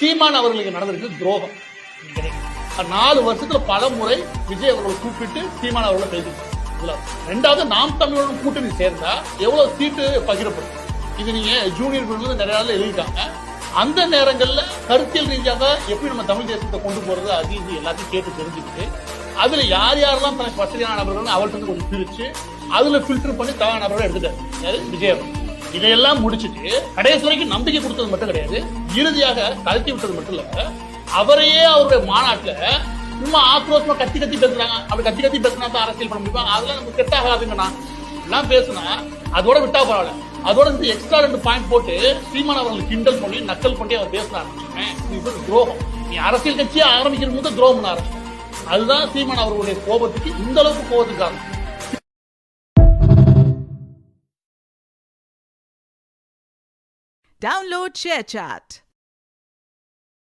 சீமான் அவர்களுக்கு நடந்திருக்கு துரோகம். நாலு வருஷத்துல பல முறை விஜய் அவர்களை கூப்பிட்டு சீமான் அவர்களை பேசிட்டு ரெண்டாவது நாம் தமிழர்களும் கூட்டணி சேர்ந்தா எவ்வளவு சீட்டு பகிரப்படும். இது நீங்க ஜூனியர் குழுல நிறைய நாள் எழுதிட்டாங்க. அந்த நேரங்கள்ல கருத்தியல் ரீதியாக எப்படி நம்ம தமிழ் தேசத்தை கொண்டு போறது அது இது எல்லாத்தையும் கேட்டு தெரிஞ்சுக்கிட்டு அதுல யார் யாரெல்லாம் தனக்கு வசதியான நபர்கள் அவர்கிட்ட கொஞ்சம் பிரிச்சு அதுல ஃபில்டர் பண்ணி தவறான நபர்களை எடுத்துட்டாரு. யாரு? விஜய் அவர்கள். இதையெல்லாம் முடிச்சுட்டு கடைசி வரைக்கும் நம்பிக்கை கொடுத்தது மட்டும் கிடையாது இறுதியாக கழட்டி விட்டது மட்டும் இல்ல அவரையே அவருடைய மாநாட்டுல சும்மா ஆக்ரோஷமா கத்தி கத்தி பேசுறாங்க. அப்படி கத்தி கத்தி பேசினா தான் அரசியல் பண்ண முடியும். அதெல்லாம் நமக்கு செட் ஆகாதுங்கண்ணா எல்லாம் பேசுனா அதோட விட்டா பரவாயில்ல. அதோட இந்த எக்ஸ்ட்ரா ரெண்டு பாயிண்ட் போட்டு சீமான் அவர்கள் கிண்டல் பண்ணி நக்கல் பண்ணி அவர் பேசினார். இது துரோகம். நீ அரசியல் கட்சியை ஆரம்பிக்கிற போது துரோகம் ஆரம்பிச்சு அதுதான் சீமான் அவர்களுடைய கோபத்துக்கு இந்த அளவுக்கு கோபத்துக்கு காரணம். Download ShareChat.